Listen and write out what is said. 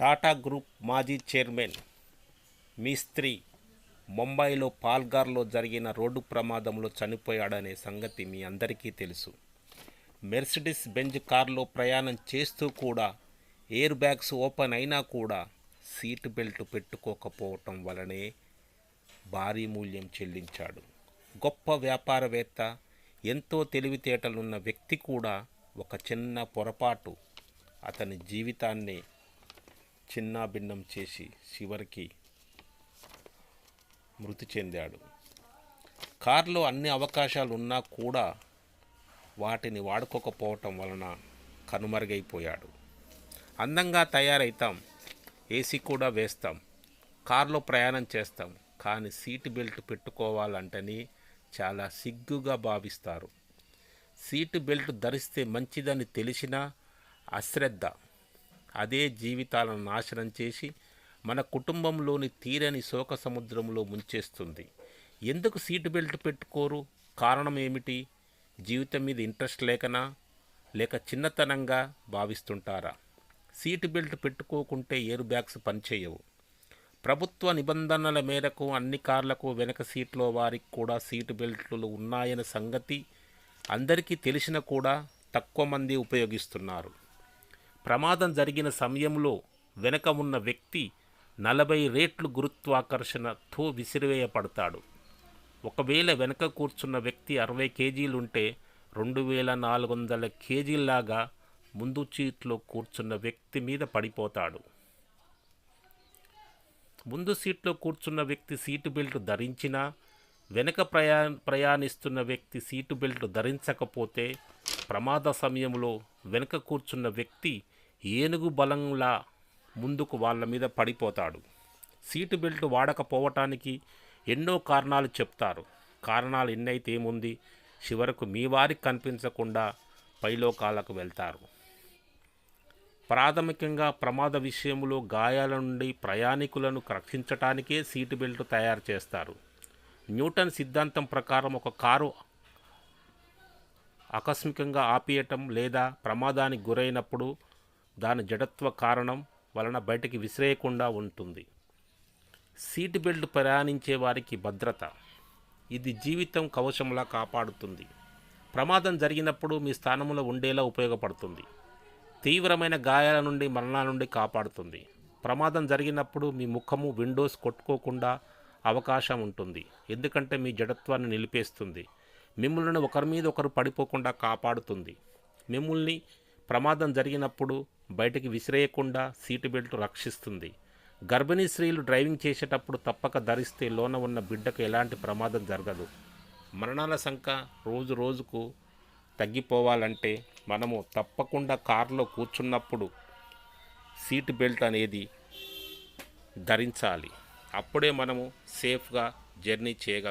Tata group మాజీ chairman Mistry ముంబైలో పాల్గార్లో జరిగిన రోడ్డు ప్రమాదంలో చనిపోయాడనే సంగతి మీ అందరికీ తెలుసు. మెర్సిడిస్ బెంజ్ కారులో ప్రయాణం చేస్తూ కూడా ఎయిర్ బ్యాగ్స్ ఓపెన్ అయినా కూడా సీట్ బెల్ట్ పెట్టుకోకపోవటం వలనే భారీ మూల్యం చెల్లించాడు. గొప్ప వ్యాపారవేత్త ఎంతో తెలివితేటలున్న వ్యక్తి కూడా ఒక చిన్న పొరపాటు అతని జీవితాన్ని చిన్నాభిన్నం చేసి చివరికి మృతి చెందాడు. కారులో అన్ని అవకాశాలు ఉన్నా కూడా వాటిని వాడుకోకపోవటం వలన కనుమరుగైపోయాడు. అందంగా తయారైతాం ఏసీ కూడా వేస్తాం కారులో ప్రయాణం చేస్తాం కానీ సీటు బెల్ట్ పెట్టుకోవాలంటని చాలా సిగ్గుగా భావిస్తారు. సీటు బెల్ట్ ధరిస్తే మంచిదని తెలిసినా అశ్రద్ధ. అదే జీవితాలను నాశనం చేసి మన కుటుంబంలోని తీరని శోక సముద్రంలో ముంచేస్తుంది. ఎందుకు సీటు బెల్ట్ పెట్టుకోరు? కారణం ఏమిటి? జీవితం మీద ఇంట్రెస్ట్ లేకనా? లేక చిన్నతనంగా భావిస్తుంటారా? సీటు బెల్ట్ పెట్టుకోకుంటే ఎయిర్ బ్యాగ్స్ పనిచేయవు. ప్రభుత్వ నిబంధనల మేరకు అన్ని కార్లకు వెనక సీట్లో వారికి కూడా సీటు బెల్ట్లు ఉన్నాయన్న సంగతి అందరికీ తెలిసిన కూడా తక్కువ మంది ఉపయోగిస్తున్నారు. ప్రమాదం జరిగిన సమయంలో వెనక ఉన్న వ్యక్తి నలభై రేట్లు గురుత్వాకర్షణతో విసిరివేయపడతాడు ఒకవేళ వెనక కూర్చున్న వ్యక్తి అరవై కేజీలుంటే రెండు వేల నాలుగు వందల కేజీల్లాగా ముందు సీట్లో కూర్చున్న వ్యక్తి మీద పడిపోతాడు. ముందు సీట్లో కూర్చున్న వ్యక్తి సీటు బెల్ట్ ధరించినా వెనక ప్రయా ప్రయాణిస్తున్న వ్యక్తి సీటు బెల్ట్ ధరించకపోతే ప్రమాద సమయంలో వెనక కూర్చున్న వ్యక్తి ఏనుగు బలంలా ముందుకు వాళ్ళ మీద పడిపోతాడు. సీటు బెల్ట్ వాడకపోవటానికి ఎన్నో కారణాలు చెప్తారు. కారణాలు ఎన్నైతే ఏముంది? చివరకు మీ వారికి కనిపించకుండా పైలోకాలకు వెళ్తారు. ప్రాథమికంగా ప్రమాద విషయంలో గాయాల నుండి ప్రయాణికులను రక్షించటానికే సీటు బెల్ట్ తయారు చేస్తారు. న్యూటన్ సిద్ధాంతం ప్రకారం ఒక కారు ఆకస్మికంగా ఆపేయటం లేదా ప్రమాదానికి గురైనప్పుడు దాని జడత్వ కారణం వలన బయటికి విసిరేయకుండా ఉంటుంది. సీట్ బెల్ట్ ప్రయాణించే వారికి భద్రత. ఇది జీవితం కవచంలా కాపాడుతుంది. ప్రమాదం జరిగినప్పుడు మీ స్థానంలో ఉండేలా ఉపయోగపడుతుంది. తీవ్రమైన గాయాల నుండి మరణాల నుండి కాపాడుతుంది. ప్రమాదం జరిగినప్పుడు మీ ముఖము విండోస్ కొట్టుకోకుండా అవకాశం ఉంటుంది. ఎందుకంటే మీ జడత్వాన్ని నిలిపేస్తుంది. మిమ్మల్ని ఒకరి మీద ఒకరు పడిపోకుండా కాపాడుతుంది. మిమ్మల్ని ప్రమాదం జరిగినప్పుడు బయటికి విసిరేయకుండా సీటు బెల్ట్ రక్షిస్తుంది. గర్భిణీ స్త్రీలు డ్రైవింగ్ చేసేటప్పుడు తప్పక ధరిస్తే లోన ఉన్న బిడ్డకు ఎలాంటి ప్రమాదం జరగదు. మరణాల సంఖ్య రోజు రోజుకు తగ్గిపోవాలంటే మనము తప్పకుండా కారులో కూర్చున్నప్పుడు సీట్ బెల్ట్ అనేది ధరించాలి. అప్పుడే మనము సేఫ్గా జర్నీ చేయగలం.